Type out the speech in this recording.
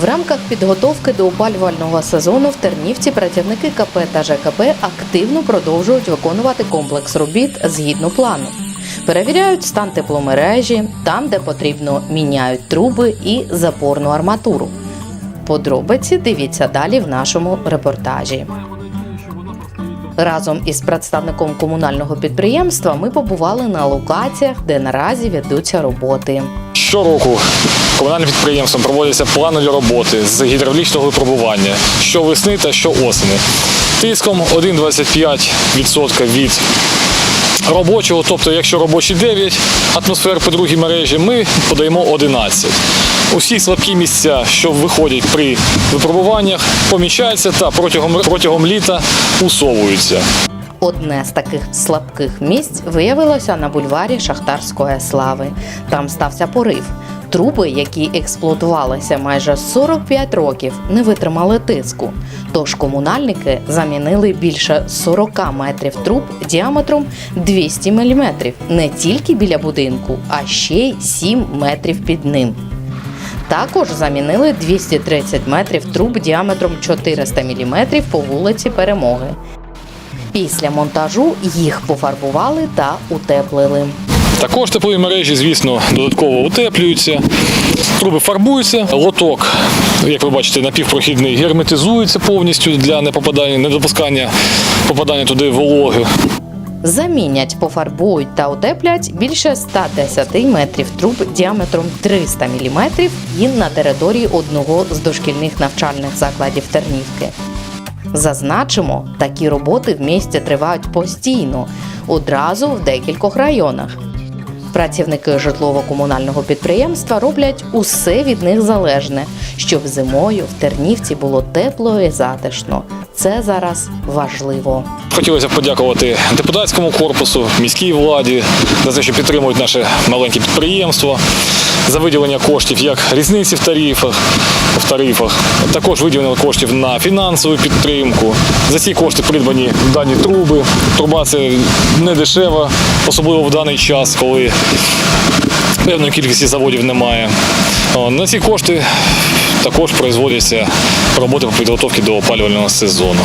В рамках підготовки до опалювального сезону в Тернівці працівники КП та ЖКП активно продовжують виконувати комплекс робіт згідно плану. Перевіряють стан тепломережі, там, де потрібно, міняють труби і запорну арматуру. Подробиці дивіться далі в нашому репортажі. Разом із представником комунального підприємства ми побували на локаціях, де наразі ведуться роботи. Щороку комунальним підприємством проводяться планові роботи з гідравлічного випробування що весни та що осени. Тиском 1,25% від робочого, тобто якщо робочі 9 атмосфер по другій мережі, ми подаємо 11. Усі слабкі місця, що виходять при випробуваннях, помічаються та протягом, протягом літа усовуються. Одне з таких слабких місць виявилося на бульварі Шахтарської слави. Там стався порив. Труби, які експлуатувалися майже 45 років, не витримали тиску. Тож комунальники замінили більше 40 метрів труб діаметром 200 мм не тільки біля будинку, а ще й 7 метрів під ним. Також замінили 230 метрів труб діаметром 400 мм по вулиці Перемоги. Після монтажу їх пофарбували та утеплили. Також теплові мережі, звісно, додатково утеплюються, труби фарбуються, лоток, як ви бачите, напівпрохідний герметизується повністю для непопадання, недопускання попадання туди вологи. Замінять, пофарбують та утеплять більше 110 метрів труб діаметром 300 мм і на території одного з дошкільних навчальних закладів Тернівки. Зазначимо, такі роботи в місті тривають постійно, одразу в декількох районах. Працівники житлово-комунального підприємства роблять усе від них залежне, щоб зимою в Тернівці було тепло і затишно. Це зараз важливо. Хотілося б подякувати депутатському корпусу, міській владі за те, що підтримують наше маленьке підприємство, за виділення коштів як різниці в тарифах, в тарифах. Також виділено коштів на фінансову підтримку. За ці кошти придбані дані труби. Труба це не дешева, особливо в даний час, коли певної кількості заводів немає. На ці кошти також производяться роботи по підготовці до опалювального сезону.